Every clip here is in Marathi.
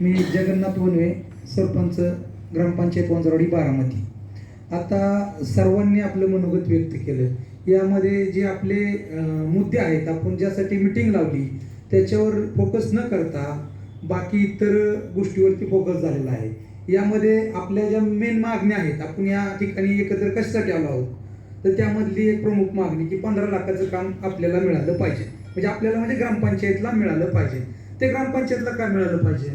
मी जगन्नाथ वनवे सरपंच ग्रामपंचायत वंजरवाडी बारामती. आता सर्वांनी आपलं मनोगत व्यक्त केलं. यामध्ये जे आपले मुद्दे आहेत आपण ज्यासाठी मिटिंग लावली त्याच्यावर फोकस न करता बाकी इतर गोष्टीवरती फोकस झालेला आहे. यामध्ये आपल्या ज्या मेन मागण्या आहेत आपण या ठिकाणी एकत्र कशासाठी आलो आहोत तर त्यामधली एक प्रमुख मागणी की पंधरा लाखाचं काम आपल्याला मिळालं पाहिजे. म्हणजे आपल्याला म्हणजे ग्रामपंचायतला मिळालं पाहिजे. ते ग्रामपंचायतला का मिळालं पाहिजे?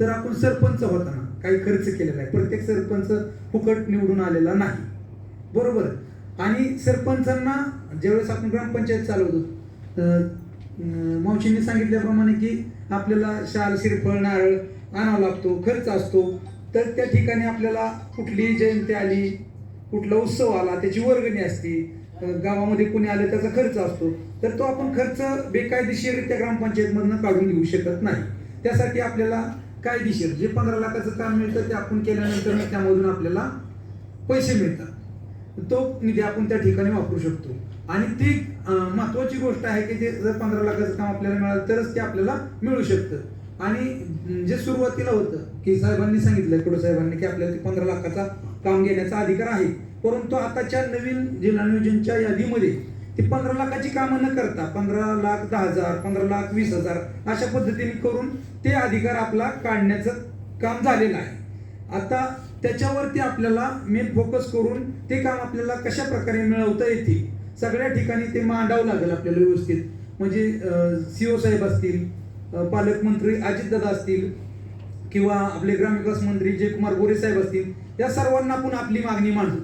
तर आपण सरपंच होताना काही खर्च केलेला आहे प्रत्येक सरपंच फुकट निवडून आलेला नाही. बरोबर? आणि सरपंचांना ज्यावेळेस आपण ग्रामपंचायत चालवतो मावशींनी सांगितल्याप्रमाणे की आपल्याला शाल शिरफळ नारळ आणावा लागतो खर्च असतो. तर त्या ठिकाणी आपल्याला कुठली जयंती आली कुठला उत्सव आला त्याची वर्गणी असती. गावामध्ये कोणी आलं त्याचा खर्च असतो. तर तो आपण खर्च बेकायदेशीररित्या ग्रामपंचायतमधनं काढून घेऊ शकत नाही. त्यासाठी आपल्याला कायदेशीर. जे पंधरा लाखाचं काम मिळतं ते आपण केल्यानंतर त्यामधून आपल्याला पैसे मिळतात. तो निधी आपण त्या ठिकाणी वापरू शकतो. आणि ती महत्वाची गोष्ट आहे की ते जर पंधरा लाखाचं काम आपल्याला मिळालं तरच ते आपल्याला मिळू शकतं. आणि जे सुरुवातीला होतं की साहेबांनी सांगितलं कडू साहेबांनी की आपल्याला ते पंधरा लाखाचा काम घेण्याचा अधिकार आहे. परंतु आताच्या नवीन जिल्हा नियोजनच्या यादीमध्ये ते पंधरा लाखाची कामं न करता पंधरा लाख दहा हजार पंधरा लाख वीस हजार अशा पद्धतीने करून ते अधिकार आपला काढण्याचं काम झालेलं आहे. आता त्याच्यावरती आपल्याला मेन फोकस करून ते काम आपल्याला कशा प्रकारे मिळवता येतील सगळ्या ठिकाणी ते मांडावं लागेल आपल्याला व्यवस्थित. म्हणजे सीओ साहेब असतील पालकमंत्री अजितदादा असतील किंवा आपले ग्रामविकास मंत्री जयकुमार गोरे साहेब असतील या सर्वांना आपण आपली मागणी मांडू.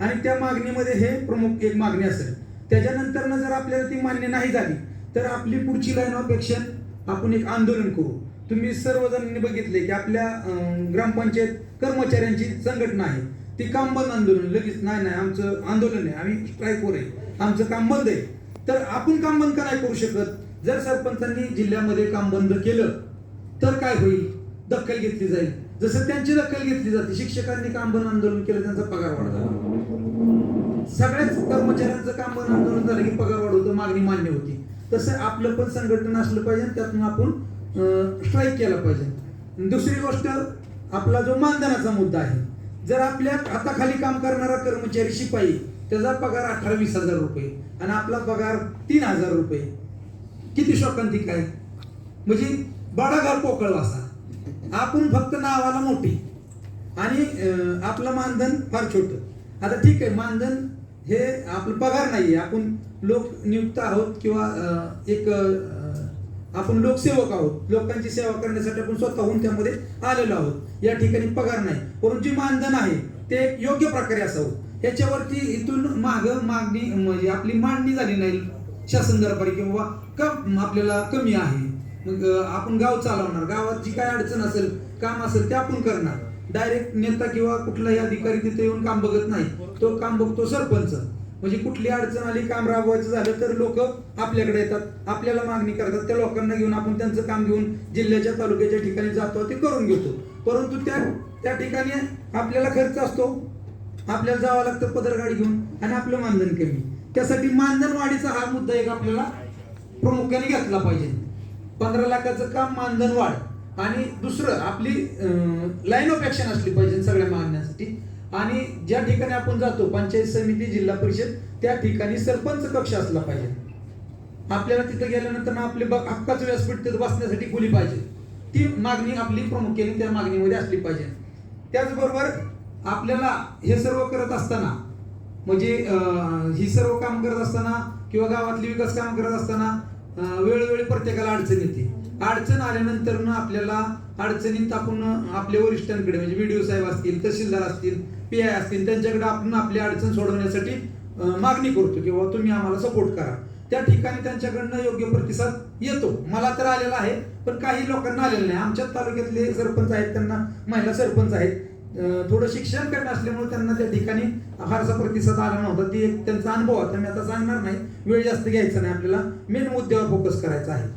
आणि त्या मागणीमध्ये हे प्रमुख एक मागणी असेल. त्याच्यानंतरनं जर आपल्याला ती मान्य नाही झाली तर आपली पुढची लाईन ऑफ ऍक्शन आपण एक आंदोलन करू. तुम्ही सर्वजणांनी बघितले की आपल्या ग्रामपंचायत कर्मचाऱ्यांची संघटना आहे. ती काम बंद आंदोलन लगेच नाही नाही आमचं आंदोलन आहे. आम्ही स्ट्राईकवर आहे. आमचं काम बंद आहे. तर आपण काम बंद का नाही करू शकत? जर सरपंचांनी जिल्ह्यामध्ये काम बंद केलं तर काय होईल? दखल घेतली जाईल. जसं त्यांची दखल घेतली जाते शिक्षकांनी काम बंद आंदोलन केलं त्यांचा पगार वाढला सगळ्याच कर्मचाऱ्यांचं काम बंद आंदोलन झालं की पगार वाढवतो मागणी मान्य होती. तसं आपलं पण संघटन असलं पाहिजे त्यातून आपण स्ट्राईक केला पाहिजे. दुसरी गोष्ट आपला जो मानधनाचा मुद्दा आहे जर आपल्या हाताखाली काम करणारा कर्मचारी शिपाई त्याचा पगार अठरा वीस हजार रुपये आणि आपला पगार तीन हजार रुपये. किती शोकांतिक आहे. म्हणजे बडाघर पोकळ असा आपण फक्त नावाला मोठी. आणि आपलं मानधन फार छोट. आता ठीक आहे मानधन हे आपलं पगार नाही आहे आपण लोक नियुक्त आहोत किंवा एक आपण लोकसेवक आहोत. लोकांची सेवा करण्यासाठी आपण स्वतःहून त्यामध्ये आलेलो आहोत. या ठिकाणी पगार नाही. परंतु जे मानधन आहे ते योग्य प्रकारे असावं. याच्यावरती इथून माग मागणी म्हणजे आपली मांडणी झाली नाही. शासन दरबारी किंवा कम आपल्याला कमी आहे. मग आपण गाव चालवणार. गावात जी काय अडचण असेल काम असेल ते आपण करणार. डायरेक्ट नेता किंवा कुठलाही अधिकारी तिथे येऊन काम बघत नाही. तो काम बघतो सरपंच. म्हणजे कुठली अडचण आली काम राबवायचं झालं तर लोक आपल्याकडे येतात आपल्याला मागणी करतात. त्या लोकांना घेऊन आपण त्यांचं काम घेऊन जिल्ह्याच्या तालुक्याच्या ठिकाणी जातो ते करून घेतो. परंतु त्या त्या ठिकाणी आपल्याला खर्च असतो. आपल्याला जावं लागतं पदरगाडी घेऊन आणि आपलं मानधन कमी. त्यासाठी मानधन वाढीचा हा मुद्दा एक आपल्याला प्रामुख्याने घेतला पाहिजे. पंधरा लाखाचं काम मानधन वाढ. आणि दुसरं आपली लाईन ऑफ ऍक्शन असली पाहिजे सगळ्या मागण्यासाठी. आणि ज्या ठिकाणी आपण जातो पंचायत समिती जिल्हा परिषद त्या ठिकाणी सरपंच कक्ष असला पाहिजे. आपल्याला तिथं गेल्यानंतर ना आपले ब- व्यासपीठ तिथं बसण्यासाठी खोली पाहिजे. ती मागणी आपली प्रामुख्याने त्या मागणीमध्ये असली पाहिजे. त्याचबरोबर आपल्याला हे सर्व करत असताना म्हणजे ही सर्व काम करत असताना किंवा गावातली विकास काम करत असताना वेळोवेळी प्रत्येकाला अडचण येते. अडचण आल्यानंतर ना आपल्याला अडचणीत आपण आपल्या वरिष्ठांकडे म्हणजे व्हिडिओ साहेब असतील तहसीलदार असतील पी आय असतील त्यांच्याकडे आपण आपली अडचण सोडवण्यासाठी मागणी करतो किंवा तुम्ही आम्हाला सपोर्ट करा. त्या ठिकाणी त्यांच्याकडनं योग्य प्रतिसाद येतो. मला तर आलेला आहे पण काही लोकांना आलेलं नाही. आमच्या तालुक्यातले सरपंच आहेत त्यांना महिला सरपंच आहेत. थोडं शिक्षण करणं असल्यामुळे त्यांना त्या ठिकाणी फारसा प्रतिसाद आला नव्हता. ती एक त्यांचा अनुभव होता. मी आता सांगणार नाही. वेळ जास्त घ्यायचा नाही. आपल्याला मेन मुद्द्यावर फोकस करायचा आहे.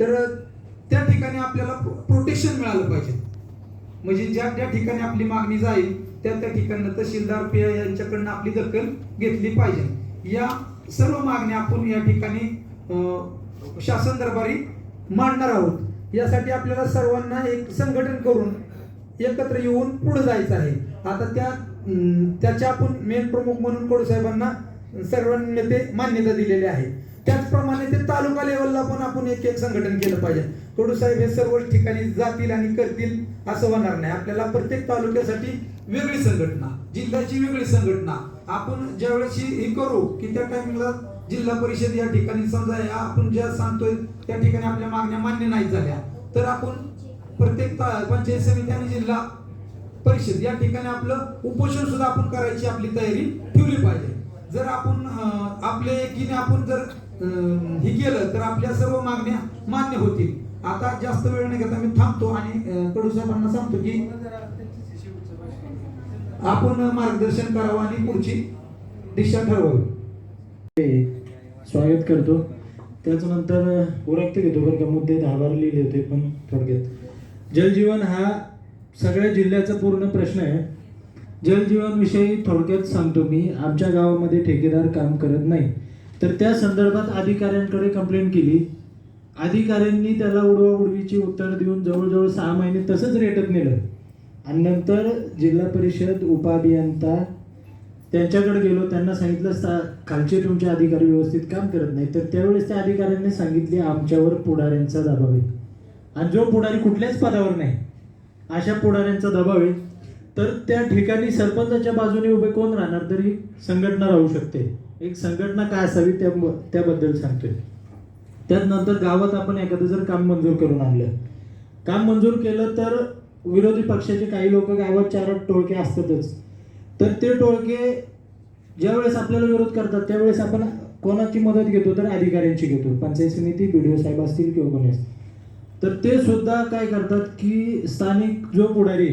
तर त्या ठिकाणी आपल्याला प्रोटेक्शन मिळालं पाहिजे. म्हणजे ज्या ज्या ठिकाणी आपली मागणी जाईल त्या त्या ठिकाणं तहसीलदार पिया यांच्याकडनं आपली दखल घेतली पाहिजे. या सर्व मागण्या आपण या ठिकाणी शासन दरबारी मांडणार आहोत. यासाठी आपल्याला सर्वांना एक संघटन करून एकत्र येऊन पुढे जायचं आहे. आता त्या त्याच्या आपण मेन प्रमुख म्हणून कडू साहेबांना सर्वांनी ते मान्यता दिलेली आहे. त्याचप्रमाणे ते तालुका लेवलला पण आपण एक एक संघटन केलं पाहिजे. कडू साहेब हे सर्व ठिकाणी जातील आणि करतील. असं होणार नाही. आपल्याला प्रत्येक तालुक्यासाठी वेगळी संघटना जिल्ह्याची वेगळी संघटना. आपण ज्यावेळेस हे करू की त्या टायमिंगला जिल्हा परिषद या ठिकाणी समजा या आपण ज्या सांगतोय त्या ठिकाणी आपल्या मागण्या मान्य नाही झाल्या तर आपण प्रत्येक पंचायत समिती आणि जिल्हा परिषद या ठिकाणी आपलं उपोषण सुद्धा आपण करायची आपली तयारी ठेवली पाहिजे. जर आपण आपल्या एकीने आपण जर अं, हे केलं तर आपल्या सर्व मागण्या मान्य होतील. आता जास्त वेळ नाही घेता मी थांबतो आणि कडू साहेबांना सांगतो की आपण मार्गदर्शन करावं आणि पुढची दिशा ठरवावी. स्वागत करतो. त्याच्यानंतर ओळखते घेतो बरं का मुद्दे दहा लिहिले होते पण थोडक्यात. जलजीवन हा सगळ्या जिल्ह्याचा पूर्ण प्रश्न आहे. जलजीवनविषयी थोडक्यात सांगतो मी. आमच्या गावामध्ये ठेकेदार काम करत नाही. तर त्या संदर्भात अधिकाऱ्यांकडे कंप्लेंट केली. अधिकाऱ्यांनी त्याला उडवा उडवीची उत्तर देऊन जवळजवळ सहा महिने तसंच रेटत नेलं. आणि नंतर जिल्हा परिषद उपाभियंता त्यांच्याकडे गेलो. त्यांना सांगितलं "सा- खालचे तुमचे अधिकारी व्यवस्थित काम करत नाही तर त्यावेळेस त्या अधिकाऱ्यांनी सांगितले आमच्यावर पुढाऱ्यांचा दबाव आहे. आणि जो पुढारी कुठल्याच पदावर नाही अशा पुढाऱ्यांचा दबाव आहे. तर त्या ठिकाणी सरपंचाच्या बाजूने उभे कोण राहणार? तरी संघटना राहू शकते. एक संघटना काय असावी त्या त्याबद्दल सांगतोय. त्यानंतर गावात आपण एखादं जर काम मंजूर करून आणलं. काम मंजूर केलं तर विरोधी पक्षाचे काही लोक गावात चार आठ टोळके असतातच. तर ते टोळके ज्यावेळेस आपल्याला विरोध करतात त्यावेळेस आपण कोणाची मदत घेतो तर अधिकाऱ्यांची घेतो. पंचायत समिती बी डी ओ साहेब असतील किंवा कोणी असतील. तर ते सुद्धा काय करतात की स्थानिक जो पुढारी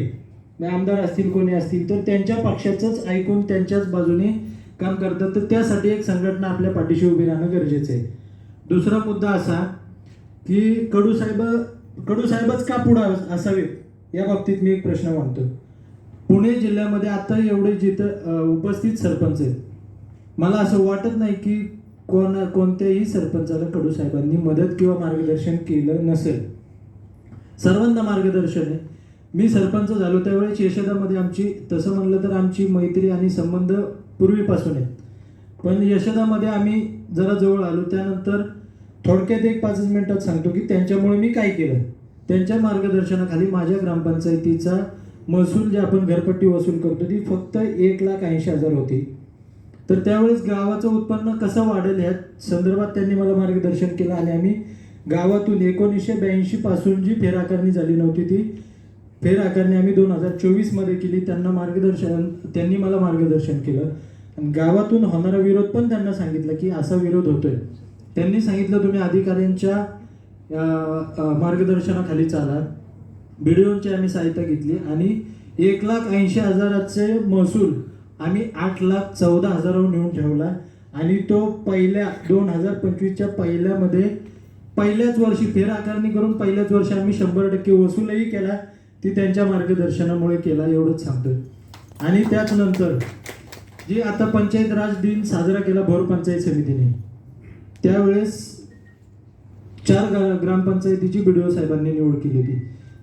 म्हणजे आमदार असतील कोणी असतील तर त्यांच्या पक्षाचंच ऐकून त्यांच्याच बाजूने काम करतात. तर त्यासाठी एक संघटना आपल्या पाठीशी उभी राहणं गरजेचं आहे. दुसरा मुद्दा असा की कडूसाहेब कडूसाहेबच का पुढं असावेत? या बाबतीत मी एक प्रश्न मांडतो. पुणे जिल्ह्यामध्ये आता एवढे जिथं उपस्थित सरपंच आहेत मला असं वाटत नाही की कोण कोणत्याही सरपंचाला कडूसाहेबांनी मदत किंवा मार्गदर्शन केलं नसेल. सर्वांना मार्गदर्शन आहे. मी सरपंच झालो त्यावेळेस यशदामध्ये आमची तसं म्हणलं तर आमची मैत्री आणि संबंध पूर्वीपासून आहेत. पण यशदामध्ये आम्ही जरा जवळ आलो त्यानंतर थोडक्यात एक पाच मिनिटात सांगतो की त्यांच्यामुळे मी काय केलं? त्यांच्या मार्गदर्शनाखाली माझ्या ग्रामपंचायतीचा महसूल जे आपण घरपट्टी वसूल करतो ती फक्त एक लाख ऐंशी हजार होती. तर त्यावेळेस गावाचं उत्पन्न कसं वाढेल ह्या संदर्भात त्यांनी मला मार्गदर्शन केलं आणि आम्ही गावातून एकोणीसशे ब्याऐंशी पासून जी फेराकारणी झाली नव्हती ती फेराकारणी आम्ही दोन हजार चोवीसमध्ये केली. त्यांना मार्गदर्शन त्यांनी मला मार्गदर्शन केलं. आणि गावातून होणारा विरोध पण त्यांना सांगितलं की असा विरोध होतोय. त्यांनी सांगितलं तुम्ही अधिकाऱ्यांच्या मार्गदर्शनाखाली चाला मार्गदर्शनाखाली डी व्हिडिओची आम्ही सहायता घेतली आणि एक लाख ऐंशी हजाराचे महसूल आम्ही आठ लाख चौदा हजारावर नेऊन ठेवला आणि तो पहिल्या दोन हजार पंचवीसच्या पहिल्यामध्ये पहिल्याच वर्षी फेर आकारणी करून पहिल्याच वर्षी आम्ही शंभर टक्के वसूलही केला. ती त्यांच्या मार्गदर्शनामुळे केला एवढंच सांगतोय. आणि त्याच नंतर जी आता पंचायत राज दिन साजरा केला भोर पंचायत समितीने त्यावेळेस चार ग्रामपंचायतीची बी साहेबांनी निवड केली होती.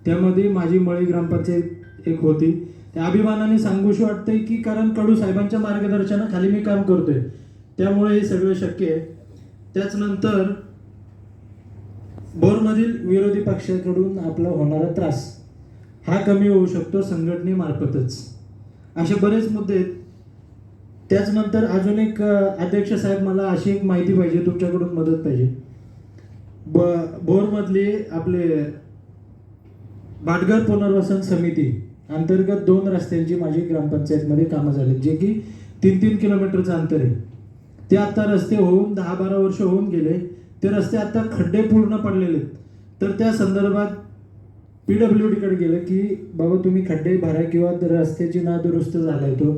त्यामध्ये माझी मळी ग्रामपंचायत एक होती. त्या अभिमानाने सांगूशी वाटतंय की कारण कडू साहेबांच्या मार्गदर्शनाखाली मी काम करतोय. त्यामुळे हे सगळं शक्य आहे. त्याच नंतर विरोधी पक्षाकडून आपला होणारा त्रास हा कमी होऊ शकतो संघटनेमार्फतच. असे बरेच मुद्दे आहेत. त्याचनंतर अजून एक अध्यक्ष साहेब मला अशी एक माहिती पाहिजे तुमच्याकडून मदत पाहिजे. ब भोरमधली आपले भाटघर पुनर्वसन समिती अंतर्गत दोन रस्त्यांची माझी ग्रामपंचायतमध्ये कामं झाली जे की तीन तीन किलोमीटरचं अंतर आहे. ते आत्ता रस्ते होऊन दहा बारा वर्ष होऊन गेले. ते रस्ते आत्ता खड्डे पूर्ण पडलेले आहेत. तर त्या संदर्भात पी डब्ल्यू डीकडे गेलं की बाबा तुम्ही खड्डे भरा किंवा रस्त्याची ना दुरुस्त आहे तो.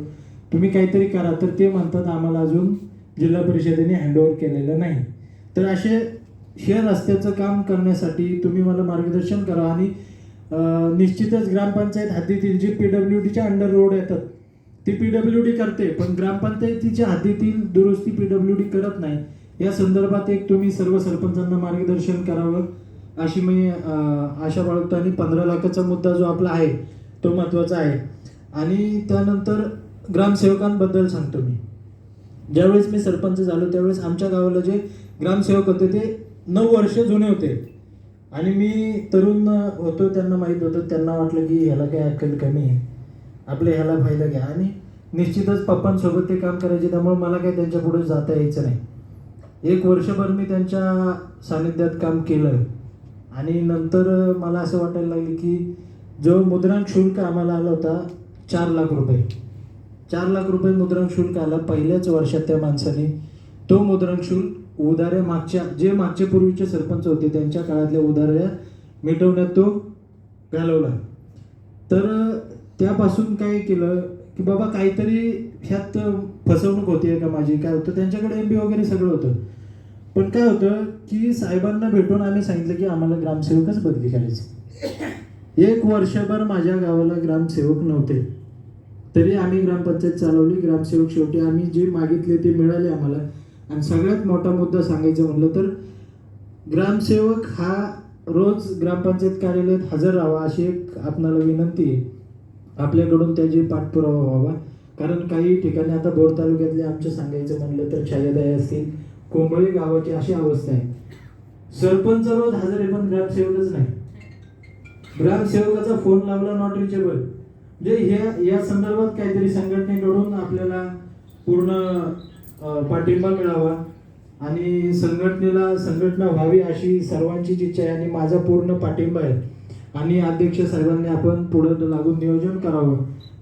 तुम्ही काहीतरी करा तर ते म्हणतात आम्हाला अजून जिल्हा परिषदेने हँडओव्हर केलेलं नाही. तर असे हे रस्त्याचं काम करण्यासाठी तुम्ही मला मार्गदर्शन करा आणि निश्चितच ग्रामपंचायत हद्दीतील जी पी डब्ल्यू डीच्या अंडर रोड येतात ती पी डब्ल्यू डी करते पण ग्रामपंचायतीच्या हद्दीतील दुरुस्ती पी डब्ल्यू डी करत नाही. या संदर्भात एक तुम्ही सर्व सरपंचांना मार्गदर्शन करावं अशी मी आशा बाळगतो. आणि पंधरा लाखाचा मुद्दा जो आपला आहे तो महत्त्वाचा आहे. आणि त्यानंतर ग्रामसेवकांबद्दल सांगतो मी. ज्यावेळेस मी सरपंच झालो त्यावेळेस आमच्या गावाला जे ग्रामसेवक होते ते नऊ वर्ष जुने होते. आणि मी तरुण होतो त्यांना माहीत होतं त्यांना वाटलं की ह्याला काय अक्कल कमी आहे. आपले ह्याला फायदा घ्या. आणि निश्चितच पप्पांसोबत ते काम करायचे त्यामुळे मला काही त्यांच्या पुढे जाता यायचं नाही. एक वर्षभर मी त्यांच्या सानिध्यात काम केलं. आणि नंतर मला असं वाटायला लागलं की जो मुद्रांक शुल्क आम्हाला आला होता चार लाख रुपये. चार लाख रुपये मुद्रांक शुल्क आला पहिल्याच वर्षात त्या माणसाने. तो मुद्रांक शुल्क उदाऱ्या मागच्या जे मागचे पूर्वीचे सरपंच होते त्यांच्या काळातल्या उदाऱ्या मिटवण्यात तो घालवला. तर त्यापासून काय केलं की बाबा काहीतरी ह्यात फसवणूक होती का माझी? काय होतं? त्यांच्याकडे एम बी वगैरे सगळं होतं. पण काय होतं की साहेबांना भेटून आम्ही सांगितलं की आम्हाला ग्रामसेवकच बदली करायची. एक वर्षभर माझ्या गावाला ग्रामसेवक नव्हते. तरी आम्ही ग्रामपंचायत चालवली ग्रामसेवक शेवटी आम्ही जे मागितले ते मिळाले आम्हाला. आणि सगळ्यात मोठा मुद्दा सांगायचं म्हटलं तर ग्रामसेवक हा रोज ग्रामपंचायत कार्यालयात हजर राहावा अशी एक आपणाला विनंती आहे. आपल्याकडून त्याची पाठपुरावा व्हावा. कारण काही ठिकाणी आता बोर तालुक्यातले आमच्या सांगायचं म्हणलं तर छायादाय असतील कोंबळे गावाची अशी अवस्था आहे. सरपंच रोज हजर आहे पण ग्रामसेवकच नाही. ग्रामसेवकाचा फोन लावला नॉट रिचेबल म्हणजे ह्या या संदर्भात काहीतरी संघटनेकडून आपल्याला पूर्ण पाठिंबा मिळावा. आणि संघटनेला संघटना व्हावी अशी सर्वांचीच इच्छा आहे आणि माझा पूर्ण पाठिंबा आहे. आणि अध्यक्ष साहेबांनी आपण पुढं लागून नियोजन करावं.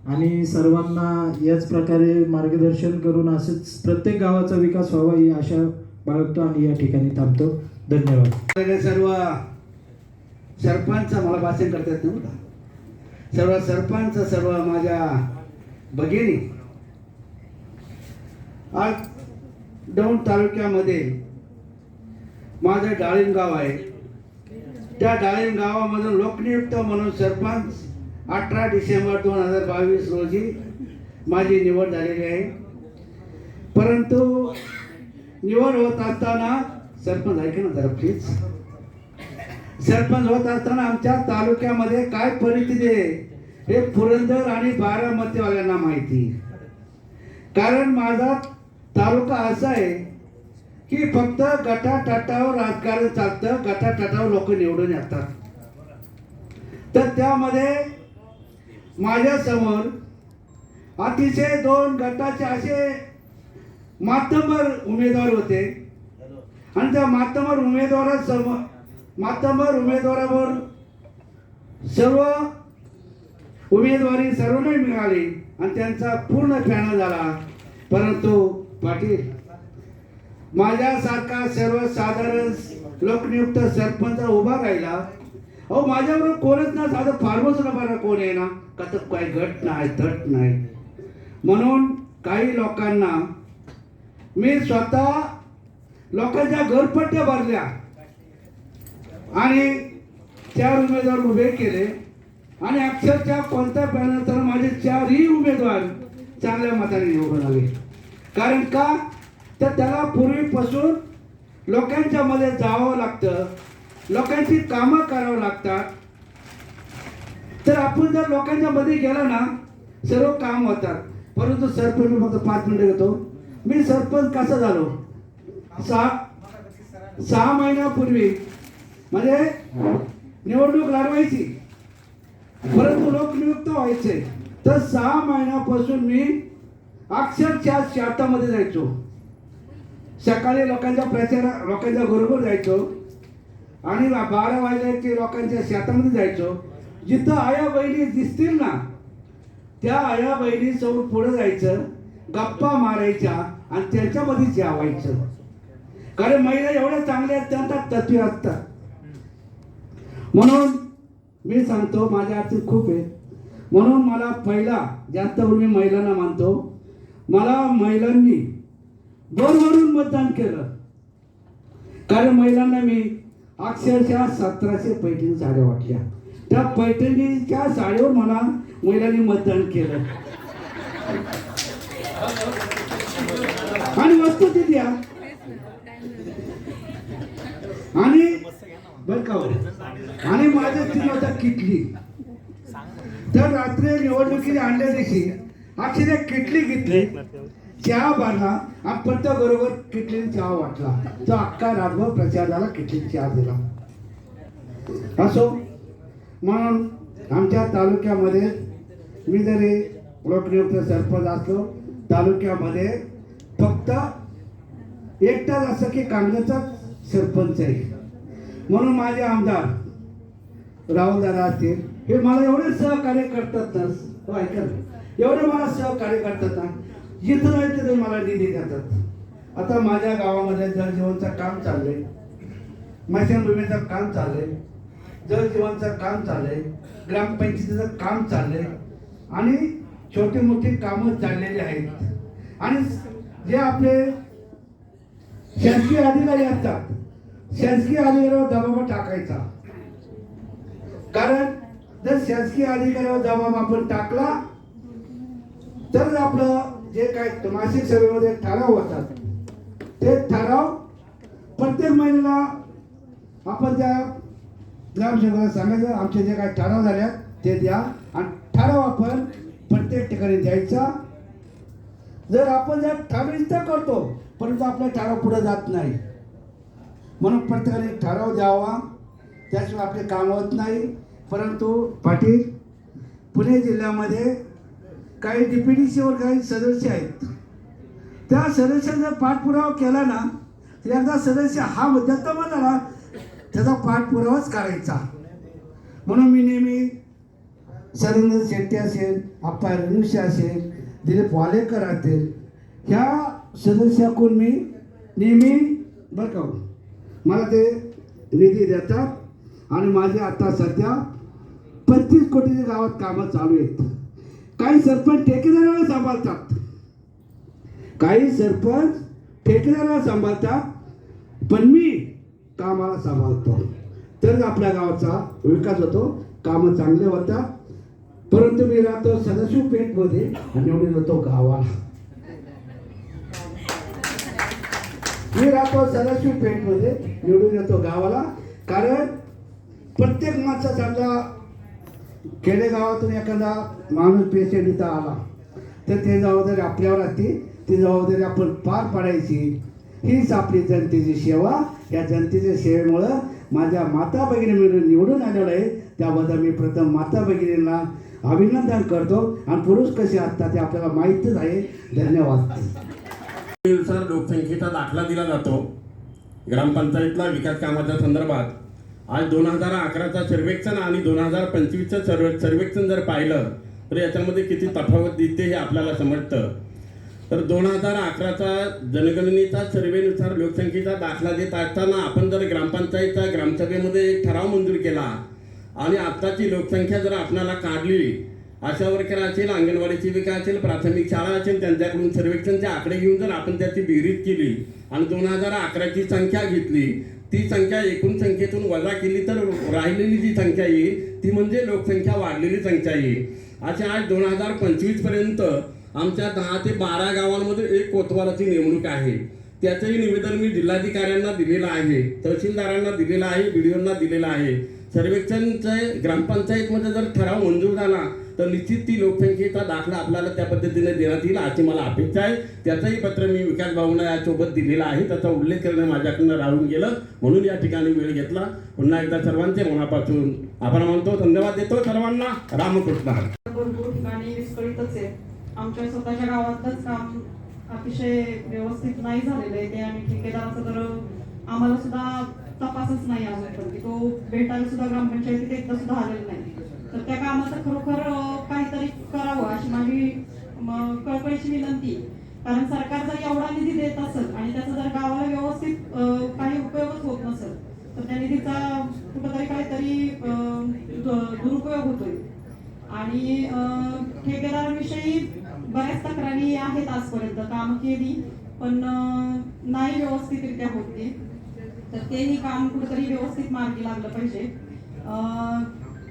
आणि सर्वांना याच प्रकारे मार्गदर्शन करून असंच प्रत्येक गावाचा विकास व्हावा ही आशा बाळगतो आणि या ठिकाणी थांबतो. धन्यवाद. सर्व सरपंच मला भाषण करता येत नव्हता सर्व सरपंच सर्व माझ्या भगिनी. आज दौंड तालुक्यामध्ये माझं डाळिंब गाव आहे. त्या डाळिंब गावामधून लोकनियुक्त म्हणून सरपंच अठरा डिसेंबर दोन हजार बावीस रोजी माझी निवड झालेली आहे. परंतु निवड होत असताना सरपंच ऐका ना जरा प्लीज सरपंच होत असताना आमच्या तालुक्यामध्ये काय परिस्थिती आहे? हे पुरंदर आणि बारामतीवाल्यांना माहिती. कारण माझा तालुका असा आहे की फक्त गटाटाटावर राजकारण चालतं गटाटाटावर लोक निवडून येतात. तर त्यामध्ये माझ्यासमोर अतिशय दोन गटाचे असे मातबर उमेदवार होते. आणि त्या मातंबर उमेदवारासमोर मातांवर उमेदवारावर सर्व उमेदवारी सर्वांना मिळाली आणि त्यांचा पूर्ण फॅन झाला. परंतु पाटील माझ्यासारखा सर्वसाधारण लोकनियुक्त सरपंच उभा राहिला. अहो माझ्याबरोबर कोणच ना साधं फार्मच ना बरं कोण आहे ना? का तर काही घट नाही धट नाही. म्हणून काही लोकांना मी स्वतः लोकांच्या घरपट्ट्या भरल्या. आणि चार उमेदवार उभे केले. आणि अक्षरशः कोणत्या पॅनलतर माझे चारही उमेदवार चांगल्या मताने निवडून आले कारण का? तर त्याला पूर्वीपासून लोकांच्या मध्ये जावं लागतं. लोकांची कामं करावं लागतात. तर आपण जर लोकांच्या मध्ये गेला ना सर्व काम होतात. परंतु सरपंच मी फक्त पाच मिनिटं घेतो. मी सरपंच कसा झालो? सहा सहा महिन्यापूर्वी म्हणजे निवडणूक लढवायची. परंतु लोकनियुक्त व्हायचे. तर सहा महिन्यापासून मी अक्षरशः शेतामध्ये जायचो. सकाळी लोकांच्या प्रचार लोकांच्या घरोघर जायचो. आणि बारा वाजले की लोकांच्या शेतामध्ये जायचो. जिथं आया बहिणी दिसतील ना त्या आया बहिणी समोर पुढे जायचं गप्पा मारायच्या आणि त्यांच्यामध्ये जेवायचं. कारण महिला एवढ्या चांगल्या आहेत त्यांना तत्वे असतात. म्हणून मी सांगतो माझ्या अडचण खूप आहे. म्हणून मला पहिला जास्त करून मी महिलांना मानतो. मला महिलांनी भरभरून मतदान केलं. कारण महिलांना मी अक्षरशः सतराशे पैठणी साड्या वाटल्या. त्या पैठणीच्या साड्यावर मला महिलांनी मतदान केलं. आणि वस्तू दिली हा. आणि बर का हो? आणि माझं चिन्ह होता किटली. तर रात्री निवडणुकीने आणल्या दिवशी अक्षरशः किटली घेतली. चहा बांधला आणि प्रत्येक बरोबर किटलीने चहा वाटला. तो अख्खा रातभर प्रचार झाला किटली चहा दिला. असो म्हणून आमच्या तालुक्यामध्ये मी जरी लोकनियुक्त सरपंच असलो तालुक्यामध्ये फक्त एकटाच असं की काँग्रेसचाच सरपंच आहे. म्हणून माझे आमदार राहुलदादा असतील हे मला एवढे सहकार्य करतात ना हो ऐका एवढे मला सहकार्य करतात ना जिथं नाही तिथे मला निधी देतात. आता माझ्या गावामध्ये जलजीवनचं काम चाललंय. मशानभूमीचं काम चाललंय. जलजीवनचं काम चाललंय. ग्रामपंचायतीचं काम चाललंय. आणि छोटी मोठी कामं चाललेली आहेत. आणि जे आपले शासकीय अधिकारी असतात शासकीय अधिकाऱ्यावर दबाव टाकायचा. कारण जर शासकीय अधिकाऱ्यावर दबाव आपण टाकला तर आपलं जे काय मासिक सभेमध्ये ठराव होतात ते ठराव प्रत्येक महिन्याला आपण त्या ग्रामसेवकाला सांगायचं आमचे जे काय ठराव झाले आहेत, ते द्या. आणि ठराव आपण प्रत्येक ठिकाणी द्यायचा. जर आपण जर ठराव तर करतो परंतु आपला ठराव पुढे जात नाही. म्हणून प्रत्येकाने ठराव द्यावा. त्याशिवाय आपले काम होत नाही. परंतु पाटील पुणे जिल्ह्यामध्ये काही डीपीडीसीवर काही सदस्य आहेत. त्या सदस्यांचा पाठपुरावा केला ना तर एकदा सदस्य हा मुद्दा म्हणाला त्याचा पाठपुरावाच करायचा. म्हणून मी नेहमी सरेंद्र शेट्टी असेल आप्पा रणुषे असेल दिलीप वालेकर असतील ह्या सदस्याकडून मी नेहमी बरं का हो, मला ते निधी देतात. आणि माझे आता सध्या पंचवीस कोटीच्या गावात कामं चालू आहेत. काही सरपंच ठेकेदाराला सांभाळतात. काही सरपंच ठेकेदाराला सांभाळतात. पण मी कामाला सांभाळतो. तर आपल्या गावाचा विकास होतो. कामं चांगले होतात. परंतु मी राहतो सदाशिव पेठमध्ये आणि निवडून होतो गावाला. मी राहतो सदाशिव पेठमध्ये निवडून येतो गावाला. कारण प्रत्येक माणसा समजा खेडेगावातून एखादा माणूस पेशंट इथं आला तर ते जबाबदारी आपल्यावर असते. ती जबाबदारी आपण पार पाडायची. हीच आपली जनतेची सेवा. या जनतेच्या सेवेमुळं माझ्या माता भगिनी मिळून निवडून आलेलं आहे. त्याबद्दल मी प्रथम माता भगिनींना अभिनंदन करतो. आणि पुरुष कसे असतात ते आपल्याला माहीतच आहे. धन्यवाद. नुसार लोकसंख्येचा दाखला दिला जातो. ग्रामपंचायतला विकास कामाच्या संदर्भात आज दोन हजार अकराचा सर्वेक्षण आणि दोन हजार पंचवीसचं सर्वे सर्वेक्षण जर पाहिलं तर याच्यामध्ये किती तफावत दिसते हे आपल्याला समजतं. तर दोन हजार अकराचा जनगणनेचा सर्वेनुसार लोकसंख्येचा दाखला देत असताना आपण जर ग्रामपंचायतचा ग्रामसभेमध्ये एक ठराव मंजूर केला आणि आत्ताची लोकसंख्या जर आपणाला काढली आशा वर्कर असेल अंगणवाडी सेविका असेल प्राथमिक शाळा असेल त्यांच्याकडून सर्वेक्षणचे आकडे घेऊन जर आपण त्याची बेरीज केली आणि दोन हजार अकराची संख्या घेतली ती संख्या एकूण संख्येतून वजा केली तर राहिलेली जी संख्या येईल ती म्हणजे लोकसंख्या वाढलेली संख्या येईल अशा आज दोन हजार पंचवीसपर्यंत आमच्या दहा ते बारा गावांमध्ये एक कोतवालाची नेमणूक आहे. त्याचंही निवेदन मी जिल्हाधिकाऱ्यांना दिलेलं आहे तहसीलदारांना दिलेलं आहे बीडीओंना दिलेलं आहे. सर्वेक्षणचे ग्रामपंचायतमध्ये जर ठराव मंजूर झाला तर निश्चित ती लोकसंख्येचा दाखला आपल्याला त्या पद्धतीने देण्यात येईल अशी मला अपेक्षा आहे. त्याचंही पत्र मी विकास भाऊंना यासोबत दिलेलं आहे. त्याचा उल्लेख करणं माझ्याकडनं राहून गेलं. म्हणून या ठिकाणी वेळ घेतला. पुन्हा एकदा सर्वांचे मनापासून आभार मानतो. धन्यवाद देतो सर्वांना. रामकृष्ण भरपूर ठिकाणी आहे. आमच्या स्वतःच्या गावातच काम अतिशय व्यवस्थित नाही झालेलं आहे. ते आम्ही ठेकेदाराचं तर आम्हाला सुद्धा तपासच नाही अजूनपर्यंत. तो भेटायला सुद्धा ग्रामपंचायतीत एकदा सुद्धा आलेला नाही. तर त्या कामाचं खरोखर काहीतरी करावं अशी माझी कळकळीची विनंती कारण सरकार जर एवढा निधी देत असेल आणि त्याचा जर गावाला व्यवस्थित काही उपयोगच होत नसेल तर त्या निधीचा कुठंतरी काहीतरी दु- दुरुपयोग होतोय. आणि ठेकेदारांविषयी बऱ्याच तक्रारी आहेत आजपर्यंत काम केली पण नाही व्यवस्थितरित्या होते तर तेही काम कुठंतरी व्यवस्थित मार्गी लागलं पाहिजे.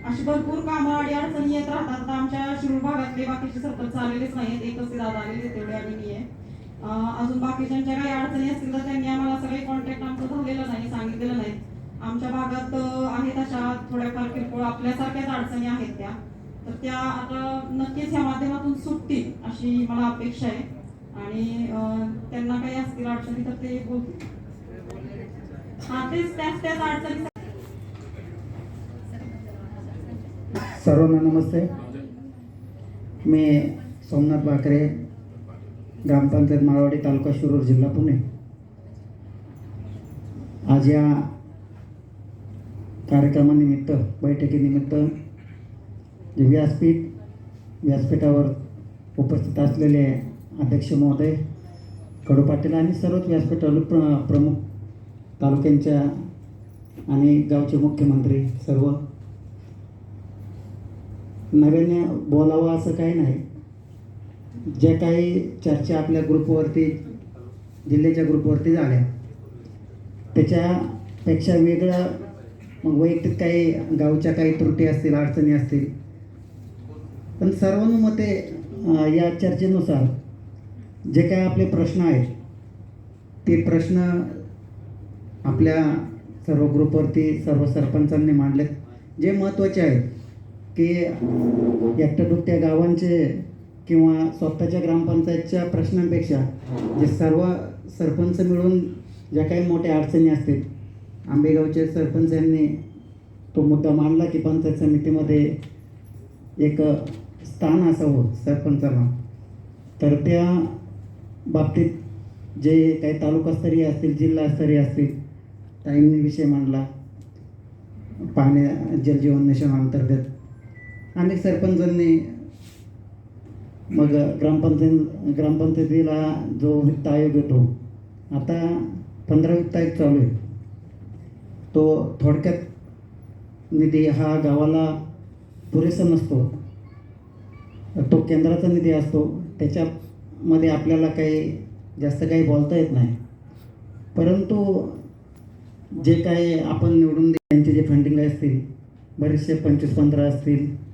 अशी भरपूर कामं आणि अडचणी येत राहतात. आमच्या शिरूर भागातले बाकीचे सरपंच आलेलेच नाहीत एकच ते दादा आलेले तेवढे आम्ही नाही आहे अजून बाकीच्यांच्या काही अडचणी असतील तर त्यांनी आम्हाला सगळे कॉन्टॅक्ट आमचं झालेलं नाही सांगितलेलं नाही. आमच्या भागात आहेत अशा थोड्याफार किरकोळ आपल्यासारख्याच अडचणी आहेत त्या. तर त्या आता नक्कीच ह्या माध्यमातून सुटतील अशी मला अपेक्षा आहे. आणि त्यांना काही असतील अडचणी तर ते बोलतील. हा तेच त्याच त्याच अडचणी सर्वांना नमस्ते. मी सोमनाथ बाकरे ग्रामपंचायत माळवाडी तालुका शिरूर जिल्हा पुणे. आज या कार्यक्रमानिमित्त बैठकीनिमित्त जे व्यासपीठ व्यासपीठावर उपस्थित असलेले अध्यक्ष महोदय कडू पाटील आणि सर्वच व्यासपीठ प्र प्रमुख तालुक्यांच्या आणि गावचे मुख्यमंत्री सर्व नव्याने बोलावं असं काही नाही. ज्या काही चर्चा आपल्या ग्रुपवरती जिल्ह्याच्या ग्रुपवरती झाल्या त्याच्यापेक्षा वेगळं मग वैयक्तिक काही गावच्या काही त्रुटी असतील अडचणी असतील. पण सर्वानुमते या चर्चेनुसार जे काही आपले प्रश्न आहेत ते प्रश्न आपल्या सर्व ग्रुपवरती सर्व सरपंचांनी मांडलेत. जे महत्त्वाचे आहेत की एकट्या दुकट्या गावांचे किंवा स्वतःच्या ग्रामपंचायतच्या प्रश्नांपेक्षा जे सर्व सरपंच मिळून ज्या काही मोठ्या अडचणी असतील आंबेगावचे सरपंच यांनी तो मुद्दा मांडला की पंचायत समितीमध्ये एक स्थान असावं सरपंचाला. तर त्या बाबतीत जे काही तालुकास्तरीय असतील जिल्हास्तरीय असतील ताईंनी विषय मांडला. पाण्या जलजीवन मिशन अंतर्गत. अनेक सरपंचांनी मग ग्रामपंचायत ग्रामपंचायतीला जो वित्त आयोग येतो आता पंधरा वित्त आयोग चालू आहे तो थोडक्यात निधी हा गावाला पुरेसा नसतो. तो केंद्राचा निधी असतो. त्याच्यामध्ये आपल्याला काही जास्त काही बोलता येत नाही. परंतु जे काही आपण निवडून दे त्यांचे जे फंडिंग असतील बरेचसे पंचवीस पंधरा असतील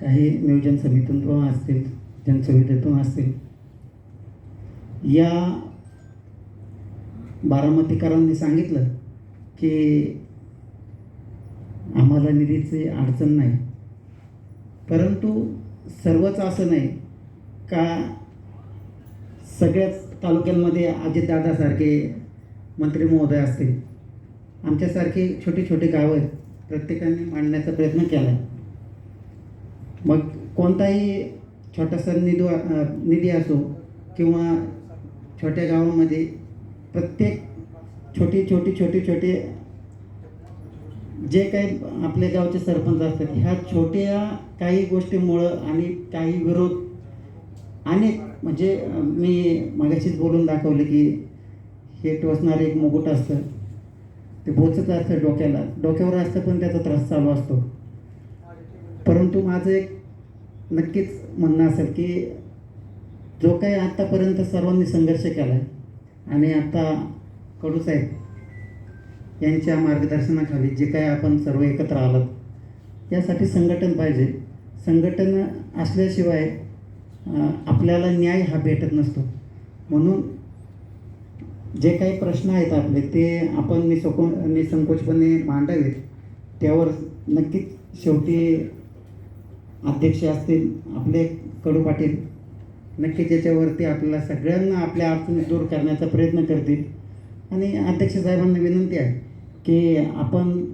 काही नियोजन समितीतून असतील जनसुविधेतून असतील. या बारामतीकरांनी सांगितलं की आम्हाला निधीची अडचण नाही. परंतु सर्वच असं नाही का सगळ्याच तालुक्यांमध्ये अजितदादासारखे मंत्री महोदय असतील? आमच्यासारखी छोटी छोटी गावं आहेत. प्रत्येकाने मांडण्याचा प्रयत्न केला आहे मग कोणताही छोटासा निधू निधी असो किंवा छोट्या गावामध्ये प्रत्येक छोटी छोटी छोटी छोटे जे काही आपल्या गावचे सरपंच असतात ह्या छोट्या काही गोष्टीमुळं आणि काही विरोध अनेक म्हणजे मी मगाशीच बोलून दाखवलं की हे टोचणारं एक मुकुट असतं ते बोचत असतं डोक्याला. डोक्यावर असतं पण त्याचा त्रास चालू असतो. परंतु माझं एक नक्कीच म्हणणं असेल की जो काही आत्तापर्यंत सर्वांनी संघर्ष केला आहे आणि आत्ता कडू साहेब यांच्या मार्गदर्शनाखाली जे काही आपण सर्व एकत्र आलात यासाठी संघटन पाहिजे. संघटन असल्याशिवाय आपल्याला न्याय हा भेटत नसतो. म्हणून जे काही प्रश्न आहेत आपले ते आपण निसको निसंकोचपणे मांडावेत. त्यावर नक्कीच शेवटी अध्यक्ष असतील आपले कडू पाटील नक्की त्याच्यावरती आपल्याला सगळ्यांना आपल्या अडचणी दूर करण्याचा प्रयत्न करतील. आणि अध्यक्ष साहेबांना विनंती आहे की आपण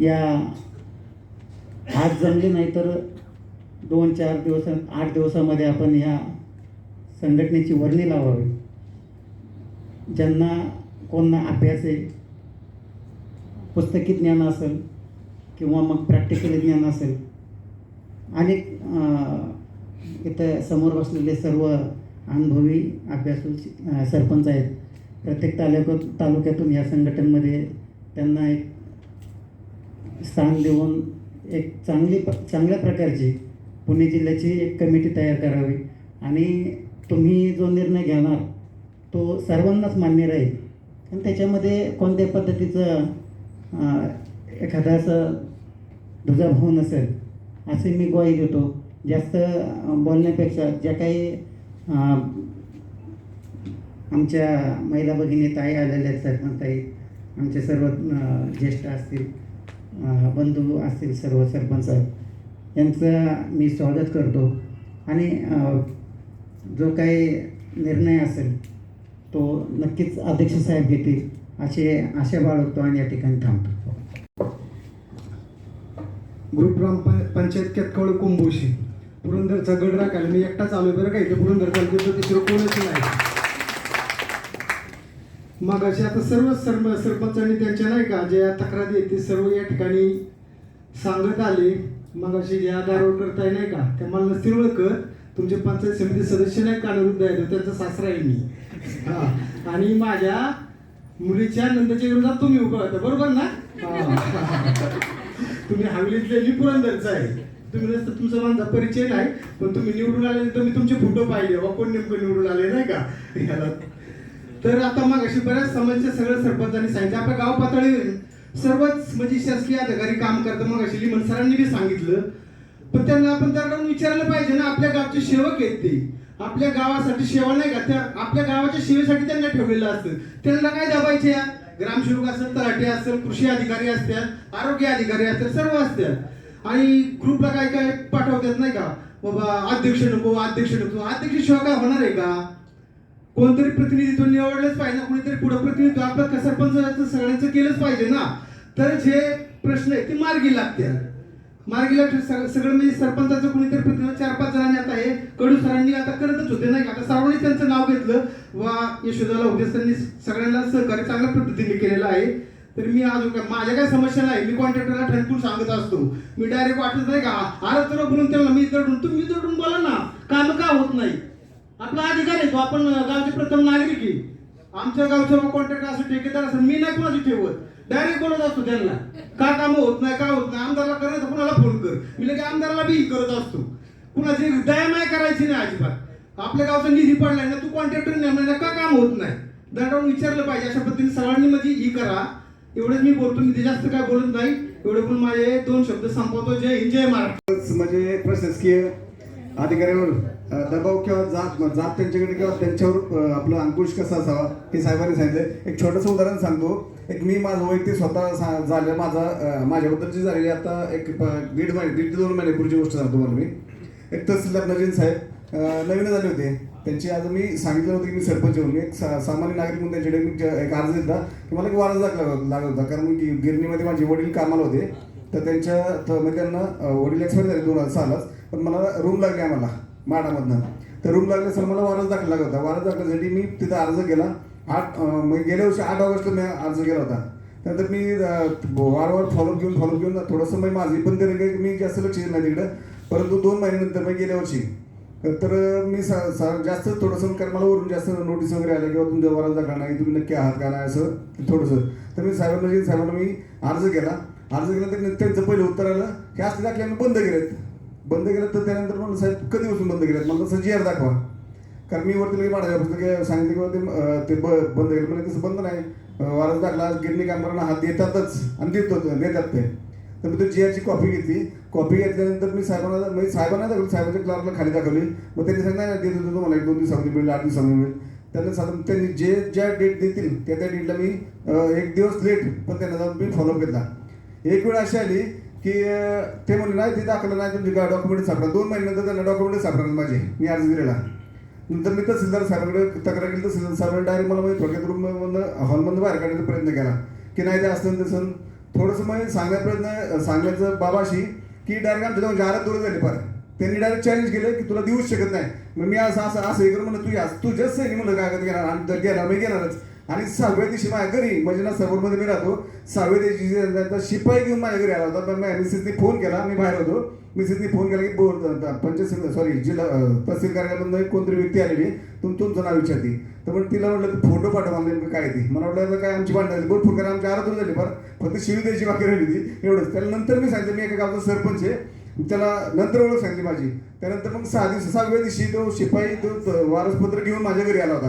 या आज जमले नाही तर दोन चार दिवस आठ दिवसामध्ये आपण या संघटनेची वर्णी लावावी. ज्यांना कोणना अभ्यास आहे पुस्तकी ज्ञान असेल किंवा मग प्रॅक्टिकल ज्ञान असेल अनेक इथं समोर बसलेले सर्व अनुभवी अभ्यासू सरपंच आहेत. प्रत्येक तालुक्यात तालुक्यातून या संघटनेमध्ये त्यांना एक स्थान देऊन एक चांगली प चांगल्या प्रकारची पुणे जिल्ह्याची एक कमिटी तयार करावी. आणि तुम्ही जो निर्णय घेणार तो सर्वांनाच मान्य राहील. आणि त्याच्यामध्ये कोणत्याही पद्धतीचं एखादा असं दुजाभाव नसेल असे मी ग्वाही देतो. जास्त बोलण्यापेक्षा ज्या काही आमच्या महिला भगिनी ताई आलेल्या आहेत सरपंच ताई आमचे सर्व ज्येष्ठ असतील बंधू असतील सर्व सरपंच यांचं मी स्वागत करतो. आणि जो काही निर्णय असेल तो नक्कीच अध्यक्ष साहेब घेतील असे आशा बाळगतो आणि या ठिकाणी थांबतो. ग्रुप ग्राम पंचायत केतकवळ कुंभोशी. पुरंदरचा गड राखायला मी एकटाच आलोय बरं का इथे पुरंदर म्हणजे तालुक्याचं दुसरं कोणच नाही. मग असे आता सर्व सर्व सरपंचांनी त्यांच्या नाही का ज्या तक्रारी आहेत ते सर्व या ठिकाणी सांगत आले. मग असे या दारोड करताय नाही का त्या मला नसतील ओळखत तुमचे पंचायत समिती सदस्य नाही का अनिरुद्ध आहे त्यांचा सासरा आहे मी. हा. आणि माझ्या मुलीच्या नंदच्या विरोधात तुम्ही उभं होता बरोबर ना? हा. तुम्ही हवेलीतले मी पुरंदरचा आहे. तुम्ही नसतं तुमचा माझा परिचय नाही पण तुम्ही निवडून आले तर मी तुमचे फोटो पाहिले. बा कोण नेमकं निवडून आले नाही का? याला. तर आता मग अशी बऱ्याच समस्या सगळ्या सरपंचांनी सांगितलं. आपल्या गाव पातळीवर सर्वच म्हणजे शासकीय अधिकारी काम करतात. मग अशी लिमन सरांनी बी सांगितलं. पण त्यांना आपण त्याकडून विचारायला पाहिजे ना आपल्या गावचे सेवक आहेत ते. आपल्या गावासाठी सेवा नाही का? त्या आपल्या गावाच्या सेवेसाठी त्यांना ठेवलेलं असतं. त्यांना काय दाबायचे या? ग्रामसेवक असेल तलाठी असेल कृषी अधिकारी असतात आरोग्य अधिकारी असतात सर्व असतात आणि ग्रुपला काय काय पाठवतात नाही का? बाबा अध्यक्ष नको अध्यक्ष नको. अध्यक्ष शिवाय काय होणार आहे का? कोणतरी प्रतिनिधित्व निवडलंच पाहिजे ना कुणीतरी पुढे प्रतिनिधित्व आपलं सरपंच सगळ्यांचं केलंच पाहिजे ना. तर हे प्रश्न आहे ते मार्गी लागतील मार्गी सगळं म्हणजे सरपंचाचं कुणीतरी प्रतिनिधी चार पाच जणांनी आता हे कडू सरांनी आता करतच होते नाही का? आता सर्वांनी त्यांचं नाव घेतलं. वा यशोदाला होते त्यांनी सगळ्यांना सहकार्य चांगल्या पद्धतीने केलेलं आहे. तर मी अजून काय माझ्या काय समस्या नाही मी कॉन्ट्रॅक्टरला ठणकून सांगत असतो. मी डायरेक्ट वाटत नाही का आलं तर बोलून त्याला मी जडून तुम्ही जडून बोला ना. काम का होत नाही? आपला अधिकार आहे तो आपण गावचे प्रथम नागरिक आहे. आमच्या गावचा कॉन्ट्रॅक्टर असं ठेकेदार असं मी नाही कोणाची ठेवत. डायरेक्ट बोलत असतो त्यांना. का काम होत नाही का होत नाही? आमदारला करायचं कुणाला फोन कर? मी लगे आमदाराला बी करत असतो. कुणाची दयामाय करायची नाही अजिबात. आपल्या गावचा निधी पडलाय ना तू कॉन्ट्रॅक्टर नाही का काम होत नाही? दंडावून विचारलं पाहिजे अशा पद्धतीने सर्वांनी म्हणजे ही करा. एवढंच मी बोलतो मी ते जास्त काय बोलत नाही. एवढे पण माझे दोन शब्द संपवतो. जय हिंद जय महाराष्ट्र. म्हणजे प्रशासकीय अधिकाऱ्यावर दबाव किंवा जात जात त्यांच्याकडे किंवा त्यांच्यावर आपला आपलं अंकुश कसा असावा हे साहेबांनी सांगितलं एक छोटंसं उदाहरण सांगतो. एक मी माझं वैयक्तिक स्वतः सा- झालं माझा माझ्याबद्दलची झालेली आता एक दीड महिने दीड ते दोन महिन्यापूर्वीची गोष्ट सांगतो तुम्हाला मी. एक तहसीलदार नजीन साहेब नवीन झाले होते. त्यांची आज मी सांगितलं होतं की मी सरपंच होऊन एक सा- सामान्य नागरिक म्हणून त्यांच्याकडे मी एक अर्ज दिला की मला एक वारस दाखला होता कारण की गिरणीमध्ये माझे वडील कामाला होते. तर त्यांच्या तर म्हणजे त्यांना वडील एक्सपायर झाले दोन हजार सालाच. पण मला रूम लागली आम्हाला माडामधनं. तर रूम लागल्यासर मला वारस दाखला लागला होता. वारस दाखल्यासाठी मी तिथं अर्ज केला. आठ अं, म्हणजे गेल्या वर्षी आठ ऑगस्टला मी अर्ज केला होता. त्यानंतर मी वारंवार फॉलोअप घेऊन फॉलोअप घेऊन थोडंसं मी माझी पण तरी काही मी जास्त लक्ष दिलं नाही तिकडं. परंतु दोन महिन्यानंतर मी गेल्या वर्षी. तर मी सा- सा- जास्त थोडंसं कारण मला वरून जास्त नोटीस वगैरे आल्या किंवा तुमच्या वरात दाखला नाही तुम्ही नक्की आहात का नाही असं थोडंसं. तर मी साहेबांना जे साहेबांना मी अर्ज केला. अर्ज केला तर त्यांचं पहिलं उत्तर आलं की असले दाखले आम्ही बंद केलेत. बंद केलं तर त्यानंतर म्हणलं साहेब कधीपासून बंद केलेत? मला तसं जी आर दाखवा. कारण मी वरती लगे माझ्या पुस्तके सांगितलं किंवा ते ते ब- बंद केलं. म्हणजे तसं बंद नाही. वारस दाखला गिरणी कामगारांना हात देतातच. आणि देतो देतात ते. तर मी तो जी कॉफी कॉपी घेतली. कॉपी घेतल्यानंतर मी साहेबांना मी साहेबांना दाखवली. साहेबांच्या क्लार्कला खाली दाखवली. मग त्यांनी सांगितलं नाही देत होतो तुम्हाला एक दोन दिवसामध्ये मिळेल आठ दिवसामध्ये मिळेल. त्यांना साधारण त्यांनी जे ज्या डेट देतील त्या त्या डेटला मी एक दिवस लेट पण त्यांना जाऊन मी फॉलोअप घेतला. एक वेळ अशी आली की ते म्हणले नाही ते दाखवलं नाही तुमचे डॉक्युमेंट सापडा दोन महिन्यानंतर त्यांना डॉक्युमेंट सापडणार माझे. मी अर्ज दिलेला. नंतर मी तहसीलदार साहेबांकडे तक्रार केली तहसीलदार साहेबांनी डायरेक्ट मला म्हणजे थोडक्यात रूममधनं हॉलमधून बाहेर काढण्याचा प्रयत्न केला. की नाही ते असं तसं. थोडंसं म्हणजे मग सांगण्या प्रयत्न सांगण्याचं बाबाशी की डायरेक्ट आमच्या जाऊन जाहिरात दूर झाली फार. त्यांनी डायरेक्ट चॅलेंज केलं की तुला देऊच शकत नाही. मग मी असं असं असं हे करून म्हणलं तू यास तू जस्ट आहे म्हणलं काय घेणार आणि तर घेणार मी घेणारच. आणि सहाव्या दिवशी माझ्या घरी म्हणजे ना सबूरमध्ये मी राहतो सहाव्या दिवशी त्यांचा शिपाई घेऊन माझ्या घरी आला होता पण माझ्या मिसेसनी फोन केला मी बाहेर होतो. मिसेसनी फोन केला की बोर पंचायत सॉरी जिल्हा तहसील कार्यालयामधून कोणतरी व्यक्ती आलेली तुम तुमचं नाव विचारते. तर पण तिला म्हटलं फोटो पाठवा मला नेमकं काय ती. मला वाटलं काय आमची भांडण झाली? बोल फोन करा आमची आरातून झाली बरं फक्त शिवी द्यायची बाकी राहिली होती एवढंच. त्याला नंतर मी सांगितलं मी एका गावचा सरपंच आहे. त्याला नंतर ओळख सांगली माझी. त्यानंतर मग सहा दिवस सहाव्या दिवशी तो शिपाई तो वारसपत्र घेऊन माझ्या घरी आला होता.